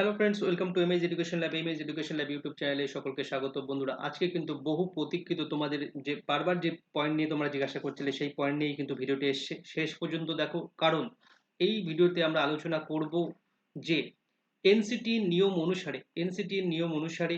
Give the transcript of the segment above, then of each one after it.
Hello friends welcome to MAJ education lab MAJ education lab YouTube চ্যানেলে সকলকে স্বাগত। বন্ধুরা, আজকে কিন্তু বহু প্রতীক্ষিত তোমাদের যে বারবার যে পয়েন্ট নিয়ে তোমরা জিজ্ঞাসা করছিলে, সেই পয়েন্ট নিয়েই কিন্তু ভিডিওটি এসছে শেষ পর্যন্ত দেখো। কারণ এই ভিডিওতে আমরা আলোচনা করব যে এনসিটির নিয়ম অনুসারে এনসিটির নিয়ম অনুসারে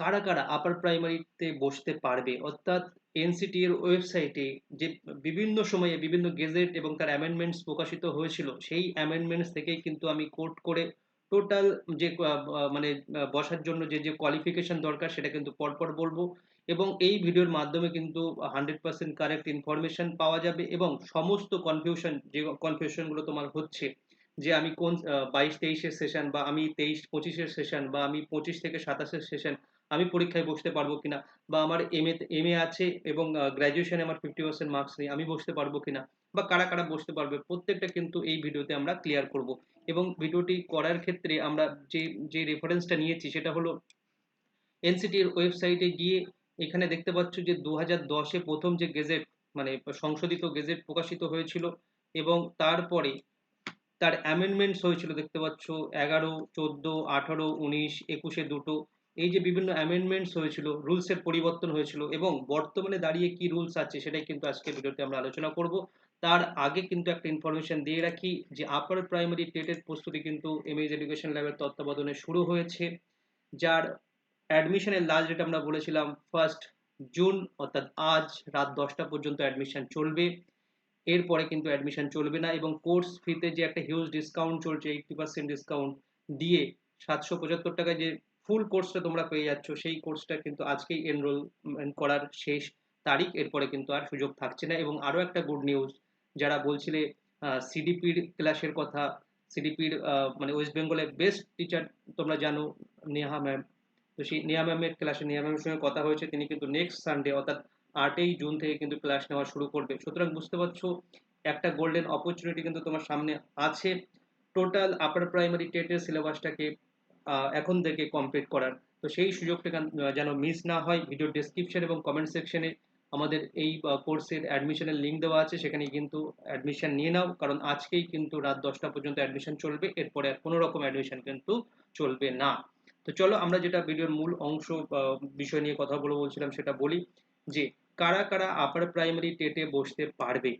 কারা কারা আপার প্রাইমারিতে বসতে পারবে? অর্থাৎ এনসিটি এর ওয়েবসাইটে যে বিভিন্ন সময়ে বিভিন্ন গেজেট এবং তার অ্যামেন্ডমেন্টস প্রকাশিত হয়েছিল, সেই অ্যামেন্ডমেন্টস থেকেই কিন্তু আমি কোট করে টোটাল যে মানে বসার জন্য যে যে কোয়ালিফিকেশন দরকার সেটা কিন্তু পরপর বলব। এবং এই ভিডিওর মাধ্যমে কিন্তু হান্ড্রেড পার্সেন্ট কারেক্ট ইনফরমেশন পাওয়া যাবে এবং সমস্ত কনফিউশন যে কনফিউশনগুলো তোমার হচ্ছে যে, আমি কোন বাইশ তেইশের সেশন বা আমি তেইশ পঁচিশের সেশন বা আমি পঁচিশ থেকে সাতাশের সেশন আমি পরীক্ষায় বসতে পারব কিনা বা আমার এম এ এম এ আছে এবং গ্র্যাজুয়েশনে আমার ফিফটি পার্সেন্ট মার্কস নেই, আমি বসতে পারব কিনা। বা কারা কারা বসতে পারবে, প্রত্যেকটা কিন্তু এই ভিডিওতে আমরা ক্লিয়ার করব। এবং ভিডিওটি করার ক্ষেত্রে আমরা যে যে রেফারেন্সটা নিয়েছি, সেটা হলো এনসিটির ওয়েবসাইটে গিয়ে এখানে দেখতে পাচ্ছ যে দু হাজার দশে প্রথম যে গেজেট মানে সংশোধিত গেজেট প্রকাশিত হয়েছিল এবং তারপরে তার অ্যামেন্ডমেন্টস হয়েছিল, দেখতে পাচ্ছ এগারো, চোদ্দ, আঠারো, উনিশ, একুশে দুটো। এই যে বিভিন্ন অ্যামেন্ডমেন্টস হয়েছিল রুলসের পরিবর্তন হয়েছিল এবং বর্তমানে দাঁড়িয়ে কি রুলস আছে, সেটাই কিন্তু আজকে ভিডিওতে আমরা আলোচনা করব। তার আগে কিন্তু একটা ইনফরমেশন দিয়ে রাখি যে আপার প্রাইমারি টেটের প্রস্তুতি কিন্তু এমএজ এডুকেশন ল্যাবের তত্ত্বাবধানে শুরু হয়েছে, যার অ্যাডমিশনের লাস্ট ডেট আমরা বলেছিলাম ফার্স্ট জুন অর্থাৎ আজ রাত দশটা পর্যন্ত অ্যাডমিশন চলবে। এরপরে কিন্তু অ্যাডমিশন চলবে না এবং কোর্স ফিতে যে একটা হিউজ ডিসকাউন্ট চলছে এইটটি পার্সেন্ট ডিসকাউন্ট দিয়ে সাতশো পঁচাত্তর টাকায় যে ফুল কোর্সটা তোমরা পেয়ে যাচ্ছ, সেই কোর্সটা কিন্তু আজকেই এনরোলমেন্ট করার শেষ তারিখ। এরপরে কিন্তু আর সুযোগ থাকছে না। এবং আরও একটা গুড নিউজ যারা বলছিলে সিডিপির ক্লাসের কথা সিডিপির মানে ওয়েস্ট বেঙ্গলের বেস্ট টিচার তোমরা জানো, নেহা ম্যাম তো সেই নেহা ম্যামের ক্লাসে নেহা ম্যামের সঙ্গে কথা হয়েছে, তিনি কিন্তু নেক্সট সানডে অর্থাৎ আটই জুন থেকে কিন্তু ক্লাস নেওয়া শুরু করবে। সুতরাং বুঝতে পারছ, একটা গোল্ডেন অপরচুনিটি কিন্তু তোমার সামনে আছে। টোটাল আপার প্রাইমারি টেটের সিলেবাসটাকে এখন থেকে কমপ্লিট করার। তো সেই সুযোগটা যেন মিস না হয় ভিডিও ডেসক্রিপশন এবং কমেন্ট সেকশনে আমাদের এই কোর্সের অ্যাডমিশনের লিঙ্ক দেওয়া আছে, সেখানে কিন্তু অ্যাডমিশন নিয়ে নাও, কারণ আজকেই কিন্তু রাত দশটা পর্যন্ত অ্যাডমিশন চলবে, এরপরে আর কোনো রকম অ্যাডমিশন কিন্তু চলবে না। তো চলো আমরা যেটা ভিডিওর মূল অংশ বিষয় নিয়ে কথা বলে বলছিলাম, সেটা বলি যে কারা কারা আপার প্রাইমারি টেটে বসতে পারবে?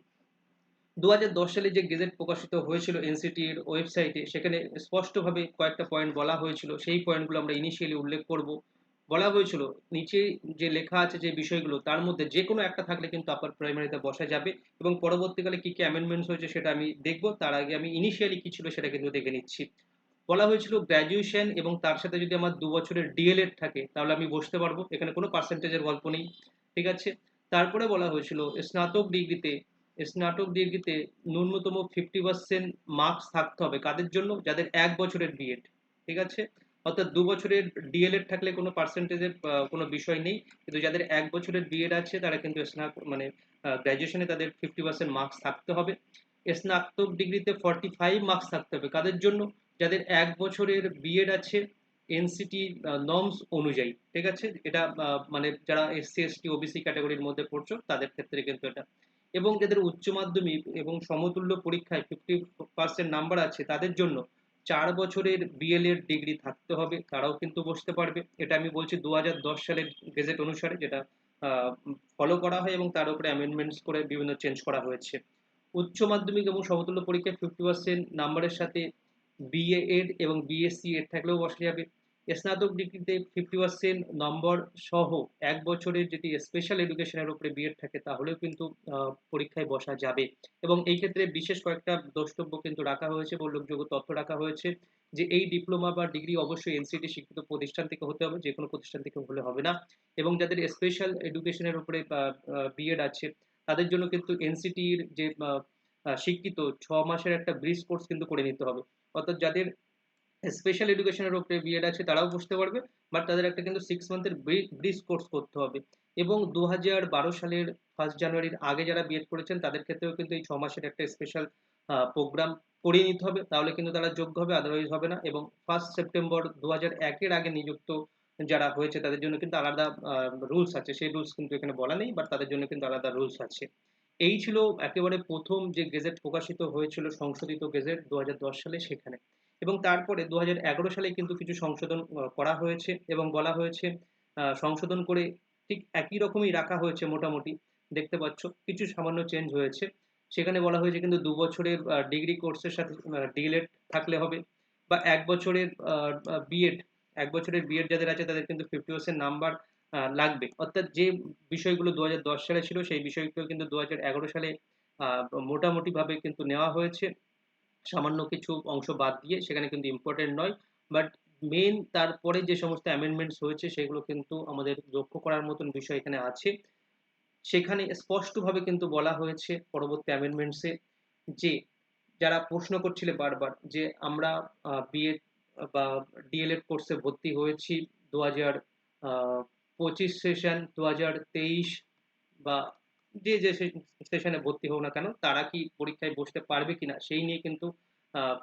দু হাজার দশ সালে যে গেজেট প্রকাশিত হয়েছিল এনসিটির ওয়েবসাইটে সেখানে স্পষ্টভাবে কয়েকটা পয়েন্ট বলা হয়েছিল। সেই পয়েন্টগুলো আমরা ইনিশিয়ালি উল্লেখ করব। বলা হয়েছিল নিচে যে লেখা আছে যে বিষয়গুলো, তার মধ্যে যে কোনো একটা থাকলে কিন্তু আপার প্রাইমারিতে বসা যাবে এবং পরবর্তীকালে কি কি অ্যামেন্ডমেন্টস হয়েছে সেটা আমি দেখব। তার আগে আমি ইনিশিয়ালি কি ছিল সেটা কিন্তু দেখে নিচ্ছি। বলা হয়েছিল গ্র্যাজুয়েশন এবং তার সাথে যদি আমার দু বছরের ডিএলএড থাকে, তাহলে আমি বসতে পারব। এখানে কোনো পার্সেন্টেজের গল্প নেই, ঠিক আছে? তারপরে বলা হয়েছিল, স্নাতক ডিগ্রিতে স্নাতক ডিগ্রিতে ন্যূনতম ফিফটি পার্সেন্ট মার্কস থাকতে হবে। কাদের জন্য? যাদের এক বছরের বিএড ঠিক আছে? অর্থাৎ দু বছরের ডিএলএড থাকলে কোনো পার্সেন্টেজের কোনো বিষয় নেই। কিন্তু যাদের এক বছরের বিএড আছে, তারা কিন্তু স্নাতক মানে গ্র্যাজুয়েশনে তাদের ফিফটি পার্সেন্ট মার্কস থাকতে হবে। স্নাতক ডিগ্রিতে ফর্টি ফাইভ মার্কস থাকতে হবে। কাদের জন্য? যাদের এক বছরের বিএড আছে এনসিটি নর্মস অনুযায়ী, ঠিক আছে? এটা মানে যারা এসসি এসটি ওবিসি ক্যাটাগরির মধ্যে পড়ছো, তাদের ক্ষেত্রে কিন্তু এটা। এবং যাদের উচ্চ মাধ্যমিক এবং সমতুল্য পরীক্ষায় ফিফটি পার্সেন্ট নাম্বার আছে, তাদের জন্য চার বছরের বিএলএড ডিগ্রি থাকতে হবে, তারাও কিন্তু বসতে পারবে। এটা আমি বলছি দু হাজার দশ সালের গেজেট অনুসারে যেটা ফলো করা হয় এবং তার উপরে অ্যামেন্ডমেন্টস করে বিভিন্ন চেঞ্জ করা হয়েছে। উচ্চ মাধ্যমিক এবং সমতুল্য পরীক্ষায় ফিফটি পার্সেন্ট নাম্বারের সাথে বিএ এড এবং বিএসসি এড থাকলেও বসা যাবে। স্নাতক ডিগ্রিতে ফিফটি পার্সেন্ট নম্বর সহ এক বছরের যদি স্পেশাল এডুকেশনের উপরে বিএড থাকে, তাহলেও কিন্তু পরীক্ষায় বসা যাবে। এবং এই ক্ষেত্রে বিশেষ কয়েকটা দ্রষ্টব্য কিন্তু রাখা হয়েছে বা উল্লেখযোগ্য তথ্য রাখা হয়েছে, যে এই ডিপ্লোমা বা ডিগ্রি অবশ্যই এনসিটি শিক্ষিত প্রতিষ্ঠান থেকে হতে হবে যে কোনো প্রতিষ্ঠান থেকে হলে হবে না। এবং যাদের স্পেশাল এডুকেশনের উপরে বিএড আছে, তাদের জন্য কিন্তু এনসিটির যে শিক্ষিত, ছ মাসের একটা ব্রিজ কোর্স কিন্তু করে নিতে হবে। অর্থাৎ যাদের স্পেশাল এডুকেশনের উপরে বিএড আছে, তারাও বসতে পারবে বাট তাদের একটা কিন্তু সিক্স মান্থের ব্রিজ কোর্স করতে হবে। এবং দু হাজার বারো সালের ফার্স্ট জানুয়ারির আগে যারা বিএড করেছেন, তাদের ক্ষেত্রেও কিন্তু এই ছ মাসের একটা স্পেশাল প্রোগ্রাম করিয়ে নিতে হবে। তাহলে কিন্তু তারা যোগ্য হবে আদারওয়াইজ হবে না। এবং ফার্স্ট সেপ্টেম্বর দু হাজার একের আগে নিযুক্ত যারা হয়েছে, তাদের জন্য কিন্তু আলাদা রুলস আছে। সেই রুলস কিন্তু এখানে বলা নেই বাট তাদের জন্য কিন্তু আলাদা রুলস আছে। এই ছিল একেবারে প্রথম যে গেজেট প্রকাশিত হয়েছিল, সংশোধিত গেজেট দু হাজার দশ সালে সেখানে। এবং তারপরে দু হাজার এগারো সালে কিন্তু কিছু সংশোধন করা হয়েছে এবং বলা হয়েছে সংশোধন করে ঠিক একই রকমই রাখা হয়েছে মোটামুটি, দেখতে পাচ্ছ, কিছু সামান্য চেঞ্জ হয়েছে। সেখানে বলা হয়েছে কিন্তু দু বছরের ডিগ্রি কোর্সের সাথে ডিএলএড থাকলে হবে বা এক বছরের বিএড এক বছরের বিএড যাদের আছে তাদের কিন্তু ফিফটি পার্সেন্ট নাম্বার লাগবে। অর্থাৎ যে বিষয়গুলো দু হাজার দশ সালে ছিল সেই বিষয়গুলো কিন্তু দু হাজার এগারো সালে মোটামুটিভাবে কিন্তু নেওয়া হয়েছে। সামান্য কিছু অংশ বাদ দিয়ে সেখানে কিন্তু ইম্পর্টেন্ট নয়। বাট মেন তারপরে যে সমস্ত অ্যামেন্ডমেন্টস হয়েছে, সেগুলো কিন্তু আমাদের লক্ষ্য করার মতন বিষয় এখানে আছে। সেখানে স্পষ্টভাবে কিন্তু বলা হয়েছে পরবর্তী অ্যামেন্ডমেন্টসে যে, যারা প্রশ্ন করছিলে বারবার যে, আমরা বিএড বা ডিএলএড কোর্সে ভর্তি হয়েছি দু হাজার পঁচিশ সেশন দু হাজার তেইশ বা যে যে সেশনে ভর্তি হোক না কেন, তারা কি পরীক্ষায় বসতে পারবে কিনা, সেই নিয়ে কিন্তু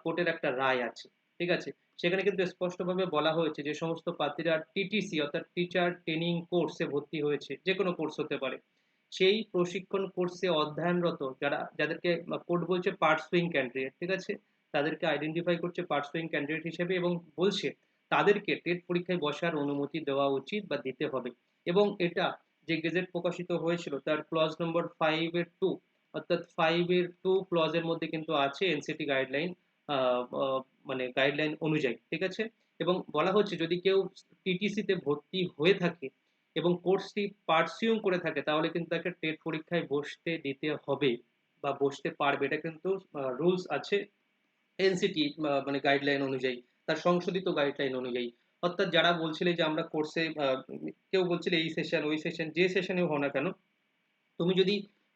কোর্টের একটা রায় আছে, ঠিক আছে? সেখানে কিন্তু স্পষ্টভাবে বলা হয়েছে যে, সমস্ত প্রার্থীরা টিটিসি, অর্থাৎ টিচার ট্রেনিং কোর্সে ভর্তি হয়েছে যে কোনো কোর্স হতে পারে। সেই প্রশিক্ষণ কোর্সে অধ্যয়নরত যারা, যাদেরকে কোর্ট বলছে পার্টসুইং ক্যান্ডিডেট ঠিক আছে? তাদেরকে আইডেন্টিফাই করছে পার্টসুইং ক্যান্ডিডেট হিসেবে এবং বলছে, তাদেরকে টেট পরীক্ষায় বসার অনুমতি দেওয়া উচিত বা দিতে হবে। এবং এটা যে গেজেট প্রকাশিত হয়েছিল তার ক্লজ নম্বর ফাইভ এর টু অর্থাৎ ফাইভ এর টু ক্লজের মধ্যে কিন্তু আছে এনসিটি গাইডলাইন মানে গাইডলাইন অনুযায়ী, ঠিক আছে? এবং বলা হচ্ছে যদি কেউ টিটিসিতে ভর্তি হয়ে থাকে এবং কোর্সটি পার্সিউম করে থাকে, তাহলে কিন্তু তাকে টেট পরীক্ষায় বসতে দিতে হবে বা বসতে পারবে। এটা কিন্তু রুলস আছে এনসিটি মানে গাইডলাইন অনুযায়ী, তার সংশোধিত গাইডলাইন অনুযায়ী। অর্থাৎ যারা বলছিলে যে আমরা কোর্সে কেউ বলছিলে এই সেশন ওই সেশন যে সেশনে হোক না কেন, তুমি যদি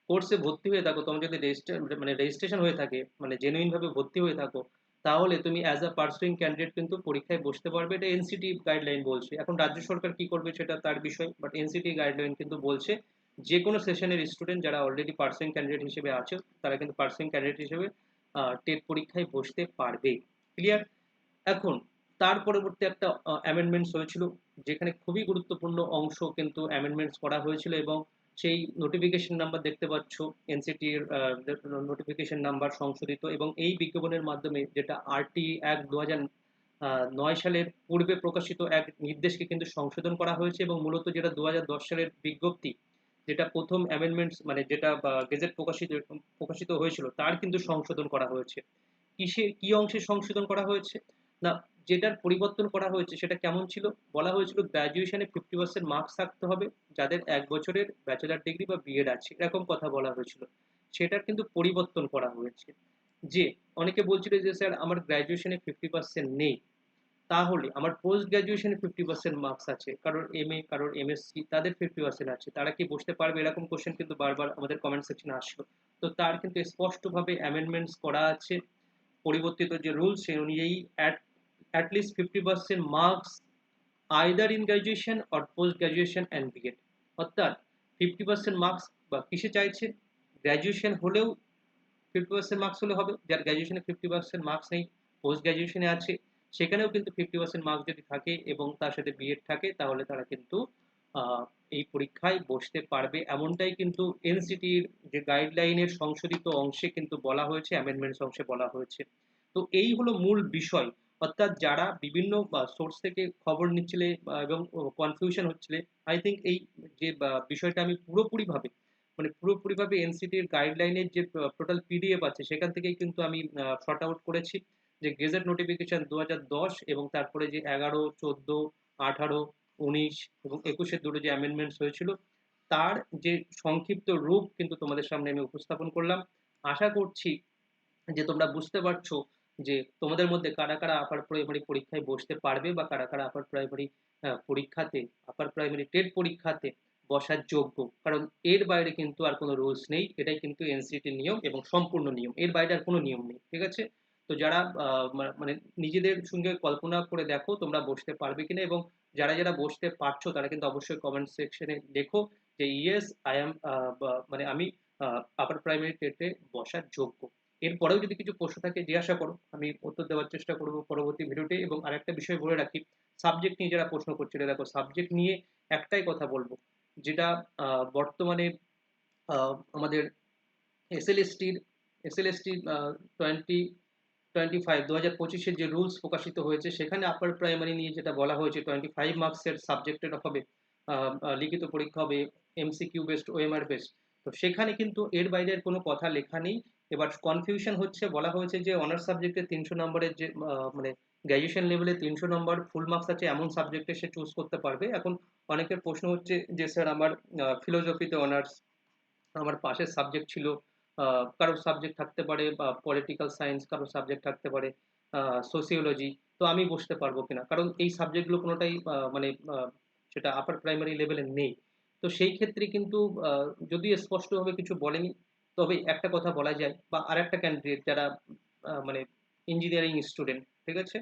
কোর্সে ভর্তি হয়ে থাকো, তোমার যদি মানে রেজিস্ট্রেশন হয়ে থাকে মানে জেনুইন ভাবে ভর্তি হয়ে থাকো, তাহলে তুমি অ্যাজ আ পার্সুইং ক্যান্ডিডেট কিন্তু পরীক্ষায় বসতে পারবে। এটা এনসিটি গাইডলাইন বলছে। এখন রাজ্য সরকার কি করবে সেটা তার বিষয় বাট এনসিটি গাইডলাইন কিন্তু বলছে যে কোনো সেশনের স্টুডেন্ট যারা অলরেডি পার্সুইং ক্যান্ডিডেট হিসেবে আছে, তারা কিন্তু পার্সুইং ক্যান্ডিডেট হিসেবে টেট পরীক্ষায় বসতে পারবে। ক্লিয়ার এখন, তার পরবর্তী একটা অ্যামেন্ডমেন্টস হয়েছিল। যেখানে খুবই গুরুত্বপূর্ণ অংশ কিন্তু অ্যামেন্ডমেন্টস করা হয়েছিল এবং সেই নোটিফিকেশন নাম্বার দেখতে পাচ্ছ এনসিটির নোটিফিকেশন নাম্বার সংশোধিত এবং এই বিজ্ঞাপনের মাধ্যমে যেটা আরটি এক দু নয় সালের পূর্বে প্রকাশিত এক নির্দেশকে কিন্তু সংশোধন করা হয়েছে এবং মূলত যেটা দু হাজার দশ সালের বিজ্ঞপ্তি, যেটা প্রথম অ্যামেন্ডমেন্টস মানে যেটা গেজেট প্রকাশিত প্রকাশিত হয়েছিল তার কিন্তু সংশোধন করা হয়েছে। কিসে, কি অংশে সংশোধন করা হয়েছে? না, যেটার পরিবর্তন করা হয়েছে সেটা কেমন ছিল? বলা হয়েছিল গ্র্যাজুয়েশনে ফিফটি পার্সেন্ট মার্কস থাকতে হবে। যাদের এক বছরের ব্যাচেলার ডিগ্রি বা বিএড আছে, এরকম কথা বলা হয়েছিল। সেটার কিন্তু পরিবর্তন করা হয়েছে। যে, অনেকে বলছিল যে, স্যার, আমার গ্র্যাজুয়েশনে ফিফটি পার্সেন্ট নেই। তাহলে আমার পোস্ট গ্র্যাজুয়েশনে ফিফটি পার্সেন্ট মার্কস আছে, কারোর এম এ কারোর এমএসসি তাদের ফিফটি পার্সেন্ট আছে। তারা কি বসতে পারবে? এরকম কোশ্চেন কিন্তু বারবার আমাদের কমেন্ট সেকশনে আসলো। তো তার কিন্তু স্পষ্টভাবে অ্যামেন্ডমেন্টস করা আছে। পরিবর্তিত যে রুলস সেই অনুযায়ী at at least 50% marks either in graduation or post graduation and BEd অর্থাৎ 50% মার্কস বা কিসে চাইছে? গ্র্যাজুয়েশন হলেও 50% মার্কস হলে হবে। যার গ্র্যাজুয়েশনে 50% মার্কস নেই পোস্ট গ্র্যাজুয়েশনে আছে, সেখানেও কিন্তু 50% মার্কস যদি থাকে এবং তার সাথে বিএড থাকে, তাহলে তারা কিন্তু এই পরীক্ষায় বসতে পারবে। এমনটাই কিন্তু এনসিটির যে গাইডলাইনের সংশোধিত অংশে কিন্তু বলা হয়েছে অ্যামেন্ডমেন্টস অংশে বলা হয়েছে। তো এই হলো মূল বিষয়। অর্থাৎ যারা বিভিন্ন সোর্স থেকে খবর নিচ্ছিলে এবং কনফিউশন হচ্ছিলে আই থিঙ্ক এই যে বিষয়টা আমি পুরোপুরিভাবে মানে পুরোপুরিভাবে এনসিটির গাইডলাইনের যে টোটাল পিডিএফ আছে, সেখান থেকেই কিন্তু আমি শর্ট আউট করেছি। যে গেজেট নোটিফিকেশন দু দশ এবং তারপরে যে এগারো, চোদ্দ, আঠারো, উনিশ এবং একুশের দুটো যে অ্যামেন্ডমেন্টস হয়েছিল, তার যে সংক্ষিপ্ত রূপ কিন্তু তোমাদের সামনে আমি উপস্থাপন করলাম। আশা করছি যে তোমরা বুঝতে পারছ যে তোমাদের মধ্যে কারা কারা আপার প্রাইমারি পরীক্ষায় বসতে পারবে বা কারা কারা আপার প্রাইমারি পরীক্ষাতে আপার প্রাইমারি টেট পরীক্ষাতে বসার যোগ্য? কারণ এর বাইরে কিন্তু আর কোনো রুলস নেই। এটাই কিন্তু এনসিটির নিয়ম এবং সম্পূর্ণ নিয়ম। এর বাইরে আর কোনো নিয়ম নেই, ঠিক আছে? তো যারা মানে নিজেদের সঙ্গে কল্পনা করে দেখো তোমরা বসতে পারবে কিনা এবং যারা যারা বসতে পারছ তারা কিন্তু অবশ্যই কমেন্ট সেকশনে লেখো যে ইয়েস আই এম মানে আমি আপার প্রাইমারি টেটে বসার যোগ্য। এরপরেও যদি কিছু প্রশ্ন থাকে, জিজ্ঞাসা করো। আমি উত্তর দেওয়ার চেষ্টা করব পরবর্তী ভিডিওতে। এবং আরেকটা বিষয় বলে রাখি সাবজেক্ট নিয়ে যারা প্রশ্ন করছিল, দেখো সাবজেক্ট নিয়ে একটাই কথা বলব, যেটা বর্তমানে আমাদের এসএলএসটির এসএলএসটি টোয়েন্টি টোয়েন্টি ফাইভ দু হাজার পঁচিশের যে রুলস প্রকাশিত হয়েছে, সেখানে আপার প্রাইমারি নিয়ে যেটা বলা হয়েছে টোয়েন্টি ফাইভ মার্কসের সাবজেক্টের হবে লিখিত পরীক্ষা হবে এমসিকিউ বেসড ওএমআর বেস্ট তো সেখানে কিন্তু এর বাইরের কোনো কথা লেখা নেই। এবার কনফিউশন হচ্ছে, বলা হয়েছে যে অনার্স সাবজেক্টে তিনশো নম্বরের যে মানে গ্র্যাজুয়েশন লেভেলে তিনশো নম্বর ফুল মার্কস আছে, এমন সাবজেক্টে সে চুজ করতে পারবে। এখন অনেকের প্রশ্ন হচ্ছে যে স্যার আমার ফিলোজফিতে অনার্স আমার পাশের সাবজেক্ট ছিল কারোর সাবজেক্ট থাকতে পারে বা পলিটিক্যাল সায়েন্স কারোর সাবজেক্ট থাকতে পারে সোসিওলজি তো আমি বসতে পারব কিনা? কারণ এই সাবজেক্টগুলো কোনোটাই মানে সেটা আপার প্রাইমারি লেভেলে নেই। তো সেই ক্ষেত্রে কিন্তু যদি স্পষ্টভাবে কিছু বলেনি তবে একটা কথা বলা যায় বা আরেকটা ক্যান্ডিডেট যারা মানে ইঞ্জিনিয়ারিং স্টুডেন্ট ঠিক আছে?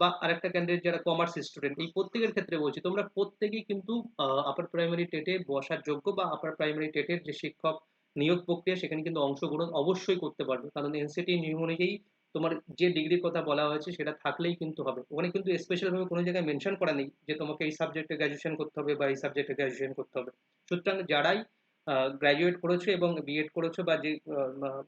বা আরেকটা ক্যান্ডিডেট যারা কমার্স স্টুডেন্ট এই প্রত্যেকের ক্ষেত্রে বলছি, তোমরা প্রত্যেকেই কিন্তু আপার প্রাইমারি টেটে বসার যোগ্য বা আপার প্রাইমারি টেটের যে শিক্ষক নিয়োগ প্রক্রিয়া, সেখানে কিন্তু অংশগ্রহণ অবশ্যই করতে পারবে। কারণ এনসিটি নিয়ম অনুযায়ী তোমার যে ডিগ্রির কথা বলা হয়েছে, সেটা থাকলেই কিন্তু হবে। ওখানে কিন্তু স্পেশালভাবে কোনো জায়গায় মেনশন করা নেই যে তোমাকে এই সাবজেক্টে গ্র্যাজুয়েশন করতে হবে বা এই সাবজেক্টে গ্র্যাজুয়েশন করতে হবে। সুতরাং যারাই গ্র্যাজুয়েট করেছ এবং বিএড করেছ বা যে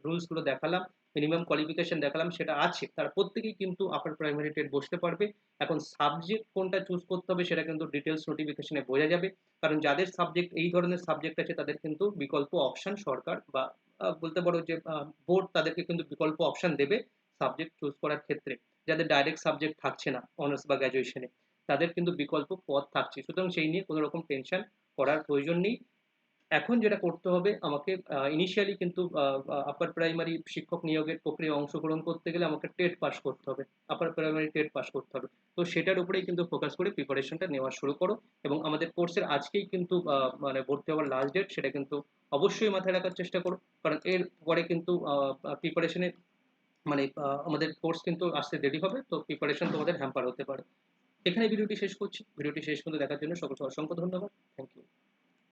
রুলসগুলো দেখালাম মিনিমাম কোয়ালিফিকেশন দেখালাম, সেটা আছে। তারা প্রত্যেকেই কিন্তু আপার প্রাইমারি টেট বসতে পারবে। এখন সাবজেক্ট কোনটা চুজ করতে হবে সেটা কিন্তু ডিটেলস নোটিফিকেশনে বোঝা যাবে। কারণ যাদের সাবজেক্ট এই ধরনের সাবজেক্ট আছে, তাদের কিন্তু বিকল্প অপশন সরকার বা বলতে পারো যে বোর্ড তাদেরকে কিন্তু বিকল্প অপশন দেবে সাবজেক্ট চুজ করার ক্ষেত্রে। যাদের ডাইরেক্ট সাবজেক্ট থাকছে না অনার্স বা গ্র্যাজুয়েশনে তাদের কিন্তু বিকল্প পথ থাকছে। সুতরাং সেই নিয়ে কোনো রকম টেনশন করার প্রয়োজন নেই। এখন যেটা করতে হবে, আমাকে ইনিশিয়ালি কিন্তু আপার প্রাইমারি শিক্ষক নিয়োগের প্রক্রিয়া অংশগ্রহণ করতে গেলে আমাকে টেট পাস করতে হবে আপার প্রাইমারি টেট পাস করতে হবে। তো সেটার উপরেই কিন্তু ফোকাস করে প্রিপারেশনটা নেওয়া শুরু করো এবং আমাদের কোর্সের আজকেই কিন্তু মানে ভর্তি হওয়ার লাস্ট ডেট সেটা কিন্তু অবশ্যই মাথায় রাখার চেষ্টা করো। কারণ এর পরে কিন্তু প্রিপারেশনের মানে আমাদের কোর্স কিন্তু আসতে দেরি হবে, তো প্রিপারেশন তোমাদের হ্যাম্পার হতে পারে। এখানে ভিডিওটি শেষ করছি। ভিডিওটি শেষ পর্যন্ত দেখার জন্য সকলকে অসংখ্য ধন্যবাদ। Thank you